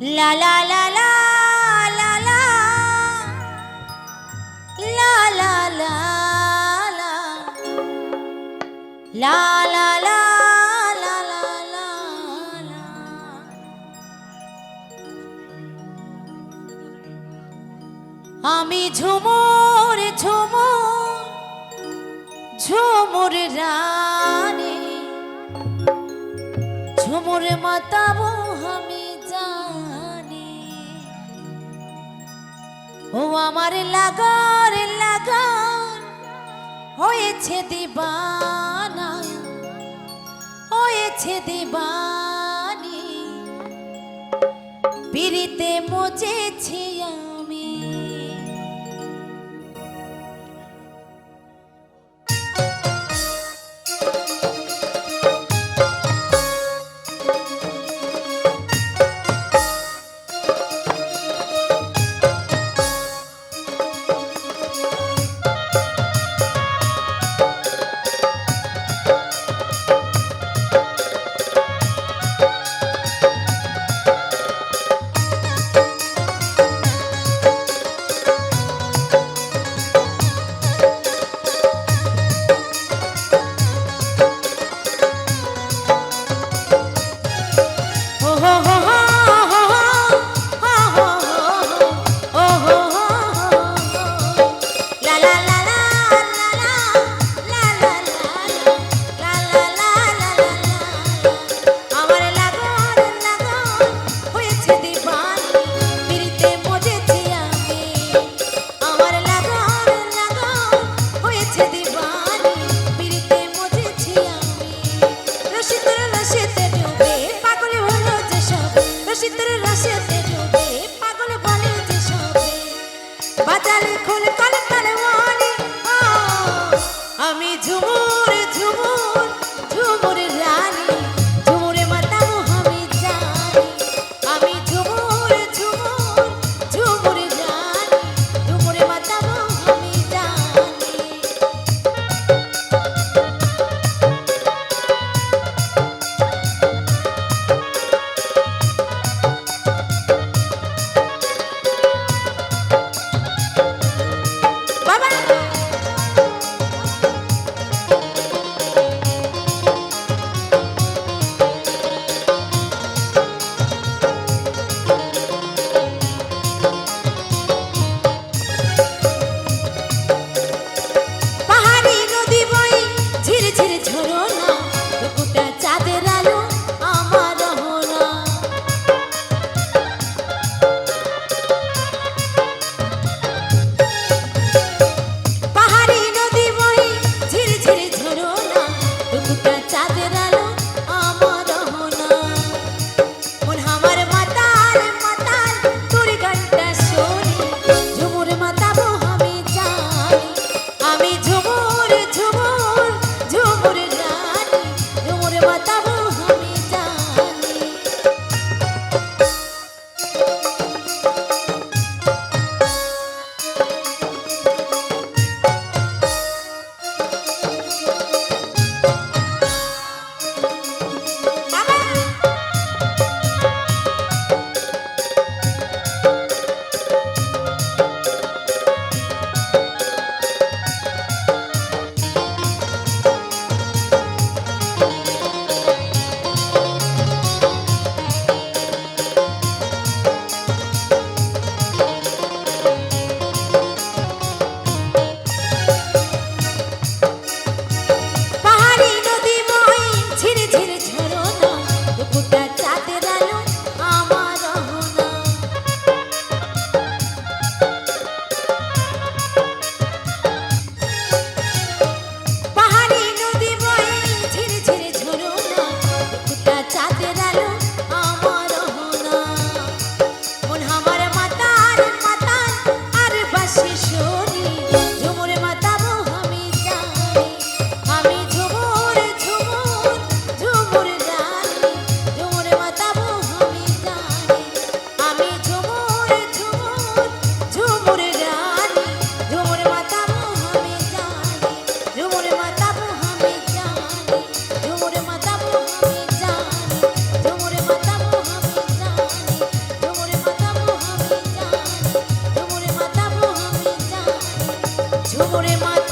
লা লা লা লা লা লা লা লা লা আমি ঝুমুর ঝুমু ঝুমুর রানী ঝুমুর মাতাবো আমার লাগর লাগন হয়েছে দিবানা হয়েছে দিবানি। বিড়িতে মজেছি আমি Jhumu what the Thank you. ঝুমুরে মাতাবো